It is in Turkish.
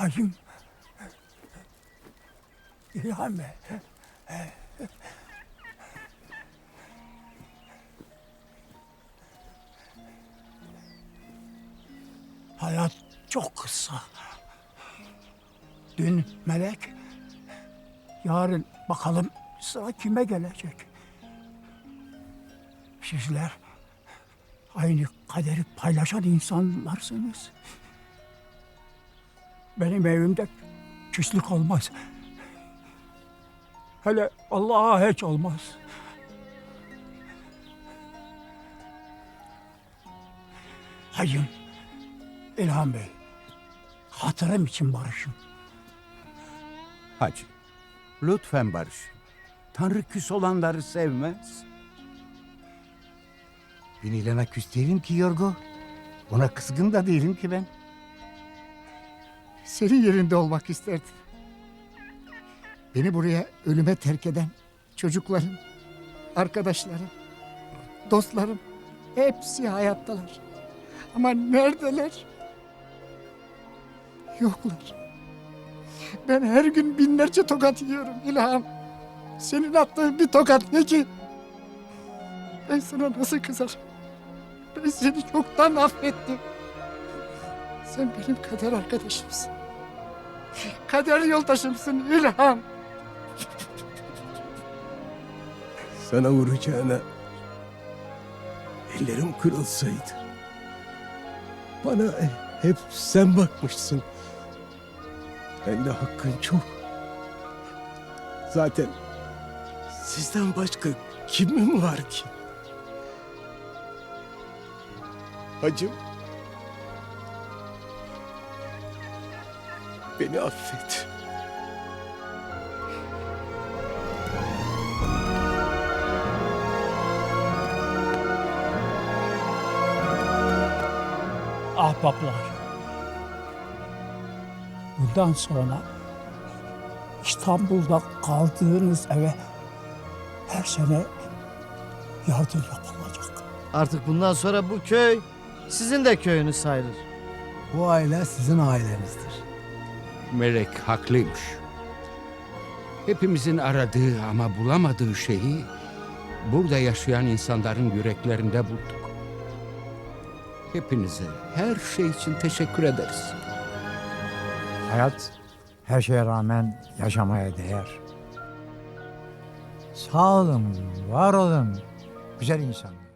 Hacım. İlhan Bey. Hayat çok kısa. Dün melek, yarın bakalım sıra kime gelecek. Sizler aynı kaderi paylaşan insanlarsınız. Benim evimde küslük olmaz. Hele Allah'a hiç olmaz. Hayım, İlhan Bey, hatırım için barışın. Hacı, lütfen barış. Tanrı küs olanları sevmez. Ben İlhan'a küs değilim ki Yorgo. Ona kızgın da değilim ki ben. Senin yerinde olmak isterdim. Beni buraya ölüme terk eden çocuklarım, arkadaşlarım, dostlarım hepsi hayattalar. Ama neredeler? Yoklar. Ben her gün binlerce tokat yiyorum İlham. Senin attığın bir tokat ne ki? Ben sana nasıl kızarım? Ben seni çoktan affettim. Sen benim kader arkadaşımsın. Kader yoldaşımsın İlham. Sana vuracağına ellerim kırılsaydı. Bana hep sen bakmışsın. Ben de hakkın çok. Zaten sizden başka kimim var ki? Hacım. Beni affet. ahbaplar. Bundan sonra İstanbul'da kaldığınız eve her sene yardım yapılacak. Artık bundan sonra bu köy sizin de köyünüz sayılır. Bu aile sizin ailenizdir. Melek haklıymış. Hepimizin aradığı ama bulamadığı şeyi burada yaşayan insanların yüreklerinde bulduk. Hepinize her şey için teşekkür ederiz. Hayat her şeye rağmen yaşamaya değer. Sağ olun, var olun güzel insanlar.